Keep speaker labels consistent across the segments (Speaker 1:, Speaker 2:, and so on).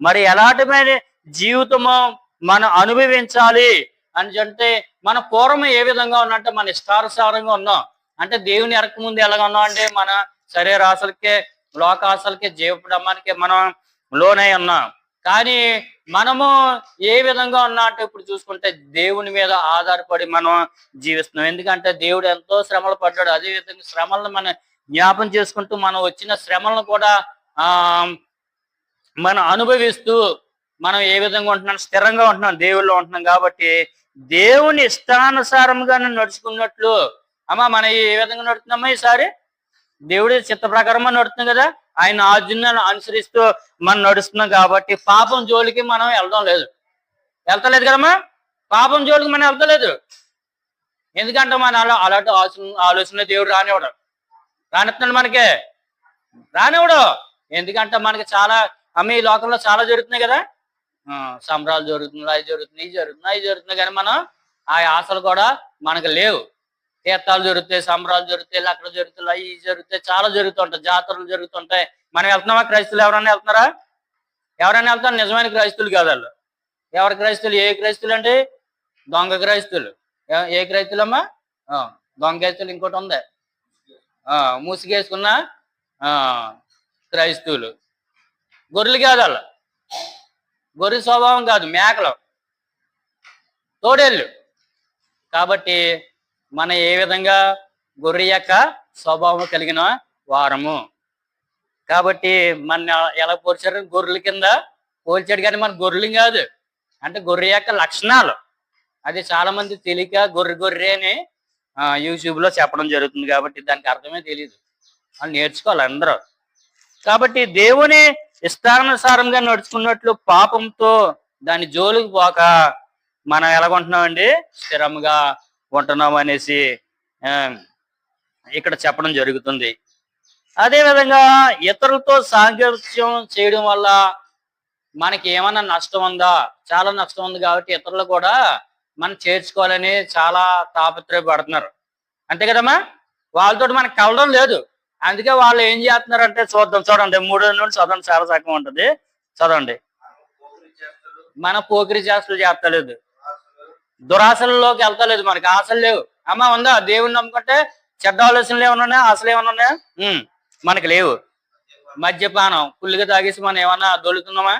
Speaker 1: మరి ఎలాంటిమైన జీవితము మనం అనుభవించాలి అని అంటే మన పూర్వం ఏ విధంగా ఉన్నట్టే మన ఇష్టానుసారంగా ఉన్నాం. అంటే దేవుని ఎరక ముందు ఎలాగ ఉన్నాం అంటే మన శరీరాశలకే లోకాశలకే జీవపడమానికి మనం లోనై ఉన్నాం. కానీ మనము ఏ విధంగా ఉన్నా అంటే ఇప్పుడు చూసుకుంటే దేవుని మీద ఆధారపడి మనం జీవిస్తున్నాం. ఎందుకంటే దేవుడు ఎంతో శ్రమలు పడ్డాడు. అదే విధంగా శ్రమలను మనం జ్ఞాపం చేసుకుంటూ మనం వచ్చిన శ్రమలను కూడా ఆ మనం అనుభవిస్తూ మనం ఏ విధంగా ఉంటున్నాం? స్థిరంగా ఉంటున్నాం. దేవుళ్ళు ఉంటున్నాం కాబట్టి దేవుని ఇష్టానుసారంగా నడుచుకున్నట్లు అమ్మ మనం ఏ విధంగా నడుతున్నామా ఈసారి? దేవుడి చిత్త ప్రకారమా నడుతున్నాం కదా? ఆయన ఆజ్ఞలను అనుసరిస్తూ మనం నడుస్తున్నాం కాబట్టి పాపం జోలికి మనం వెళ్దాం లేదు. వెళ్తలేదు కదమ్మా? పాపం జోలికి మనం వెళ్తలేదు ఎందుకంటే మన అలాంటి ఆలోచన ఆలోచన దేవుడు రానివ్వడం. రానిస్తున్నాడు మనకి. రానివ్వడు. ఎందుకంటే మనకి చాలా అమ్మ ఈ లోకంలో చాలా జరుగుతున్నాయి కదా. ఆ, సంబరాలు జరుగుతున్నాయి అవి జరుగుతున్నాయి ఇవి జరుగుతున్నాయి అవి జరుగుతున్నాయి. కానీ మనం ఆ ఆశలు కూడా మనకు లేవు. తీర్థాలు జరుగుతాయి సంబరాలు జరుగుతాయి అక్కడ జరుగుతాయి అవి ఇవి జరుగుతాయి చాలా జరుగుతుంటాయి జాతరలు జరుగుతుంటాయి మనం వెళ్తున్నామా? క్రైస్తులు ఎవరైనా వెళ్తున్నారా? ఎవరైనా వెళ్తారు నిజమైన క్రైస్తులు కాదు వాళ్ళు. ఎవరి క్రైస్తులు ఏ క్రైస్తులు అంటే దొంగ క్రైస్తులు ఏ- క్రైస్తులమ్మా ఆ, దొంగ క్రైస్తులు ఇంకోటి ఉంది. ఆ, ముసుగేసుకున్న ఆ, క్రైస్తువులు. గొర్రెలు కాదు వాళ్ళు గొర్రె స్వభావం కాదు మేకలు. తోడేళ్ళు. కాబట్టి మన ఏ విధంగా గొర్రె యొక్క స్వభావం కలిగిన వారము. కాబట్టి మన ఎలా పోల్చారు? గొర్రెల కింద పోల్చాడు కానీ మన గొర్రెలు కాదు. అంటే గొర్రె యొక్క లక్షణాలు. అది చాలా మంది తెలియక గొర్రె గొర్రె అని యూట్యూబ్లో యూట్యూబ్లో చెప్పడం జరుగుతుంది కాబట్టి దానికి అర్థమే తెలియదు వాళ్ళు నేర్చుకోవాలి అందరూ. కాబట్టి దేవుని ఇష్టానుసారంగా నడుచుకున్నట్లు పాపంతో దాని జోలికి పోక మనం ఎలాగుంటున్నామండి? స్థిరంగా ఉంటున్నాం అనేసి ఇక్కడ చెప్పడం జరుగుతుంది. అదే విధంగా ఇతరులతో సాంగత్యం చేయడం వల్ల మనకి ఏమైనా నష్టం ఉందా చాలా నష్టం ఉంది కాబట్టి ఇతరులు కూడా మనం చేర్చుకోవాలని చాలా తాపత్రయపడుతున్నారు. అంతే కదమ్మా? వాళ్ళతో మనకు కలవడం లేదు. అందుకే వాళ్ళు ఏం చేస్తున్నారంటే చూద్దాం చూడండి. మూడు నుండి చదవండి చాలా చక్కగా ఉంటుంది. చదవండి మన పోకిరి చేస్తలు చేస్తలేదు. దురాశలలోకి వెళ్తలేదు మనకి. ఆశలు లేవు. అమ్మ ఉందా? దేవుని నమ్ముకుంటే చెడ్డ ఆలోచనలు ఏమన్నా ఉన్నాయా? ఆశలు ఏమన్నా ఉన్నాయా? మనకి లేవు. మద్యపానం. పుల్లిగా తాగేసి మనం ఏమన్నా దొలుతున్నామా?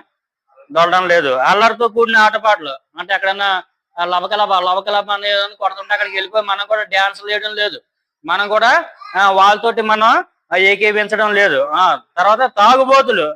Speaker 1: దొలడం లేదు. అల్లరితో కూడిన ఆటపాటలు. అంటే ఎక్కడన్నా ఆ లవకలబ లవకలబ ఏదైనా కొడుతుంటే అక్కడికి వెళ్ళిపోయి మనం కూడా డ్యాన్స్ వేయడం లేదు. మనం కూడా ఆ, వాళ్ళతోటి మనం ఏకీభించడం లేదు. ఆ తర్వాత తాగుబోతులు.